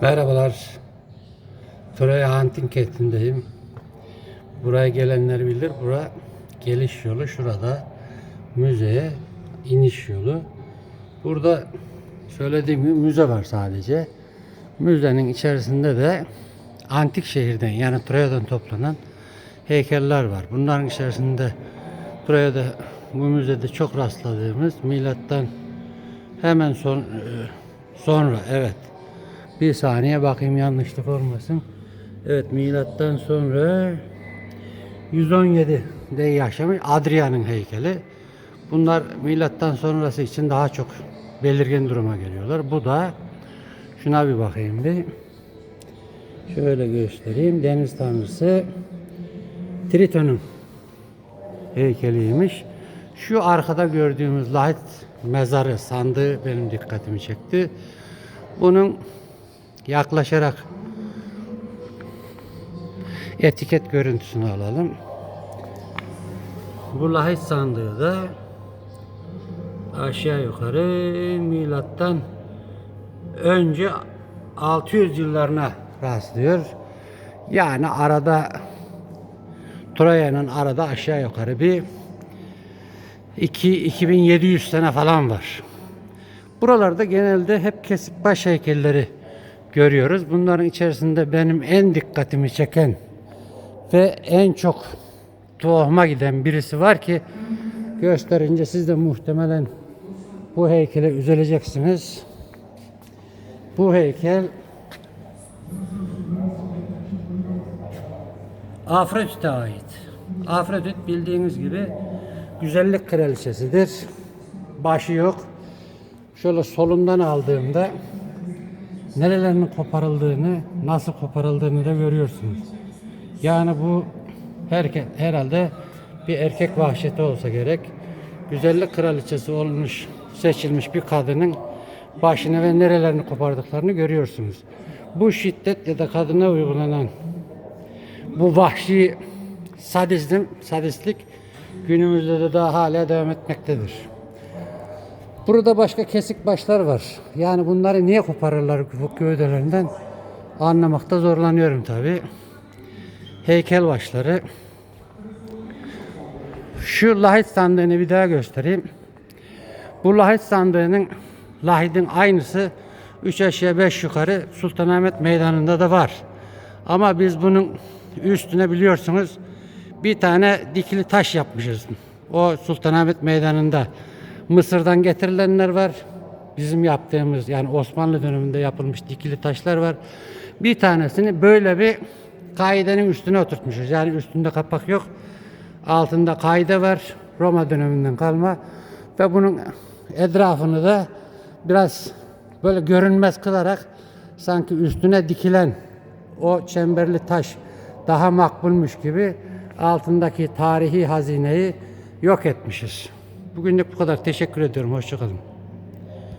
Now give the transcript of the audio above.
Merhabalar. Troya Antik Kenti'ndeyim. Buraya gelenler bilir. Bura geliş yolu. Şurada müzeye iniş yolu. Burada söylediğim gibi müze var sadece. Müzenin içerisinde de antik şehirden yani Troya'dan toplanan heykeller var. Bunların içerisinde Troya'da bu müzede çok rastladığımız milattan hemen son e, sonra evet bir saniye bakayım yanlışlık olmasın. Evet milattan sonra 117'de yaşamış Adrian'ın heykeli. Bunlar milattan sonrası için daha çok belirgin duruma geliyorlar. Bu da şuna bir bakayım bir. Şöyle göstereyim. Deniz tanrısı Triton'un heykeliymiş. Şu arkada gördüğümüz lahit mezarı sandığı benim dikkatimi çekti. Bunun yaklaşarak etiket görüntüsünü alalım. Bu lahit sandığı da aşağı yukarı milattan önce 600 yıllarına rastlıyor. Yani arada Troya'nın arada aşağı yukarı bir 2 2700 sene falan var. Buralarda genelde hep kesik baş heykelleri görüyoruz. Bunların içerisinde benim en dikkatimi çeken ve en çok tuhuma giden birisi var ki gösterince siz de muhtemelen bu heykele üzüleceksiniz. Bu heykel Afrodit'e ait. Afrodit bildiğiniz gibi güzellik kraliçesidir. Başı yok. Şöyle solundan aldığımda nerelerinin koparıldığını, nasıl koparıldığını da görüyorsunuz. Yani bu herke, herhalde bir erkek vahşeti olsa gerek. Güzellik kraliçesi olmuş, seçilmiş bir kadının başını ve nerelerini kopardıklarını görüyorsunuz. Bu şiddet ya da kadına uygulanan bu vahşi sadizm, sadistlik günümüzde de daha hala devam etmektedir. Burada başka kesik başlar var. Yani bunları niye koparırlar bu gövdelerinden anlamakta zorlanıyorum tabi. Heykel başları. Şu lahit sandığını bir daha göstereyim. Bu lahit sandığının lahidin aynısı 3 aşağı 5 yukarı Sultanahmet Meydanı'nda da var. Ama biz bunun üstüne biliyorsunuz bir tane dikili taş yapmışız. O Sultanahmet Meydanı'nda Mısır'dan getirilenler var. Bizim yaptığımız yani Osmanlı döneminde yapılmış dikili taşlar var. Bir tanesini böyle bir kaidenin üstüne oturtmuşuz. Yani üstünde kapak yok. Altında kaide var. Roma döneminden kalma. Ve bunun etrafını da biraz böyle görünmez kılarak sanki üstüne dikilen o çemberli taş daha makbulmuş gibi altındaki tarihi hazineyi yok etmişiz. Bugünlük bu kadar. Teşekkür ediyorum. Hoşçakalın.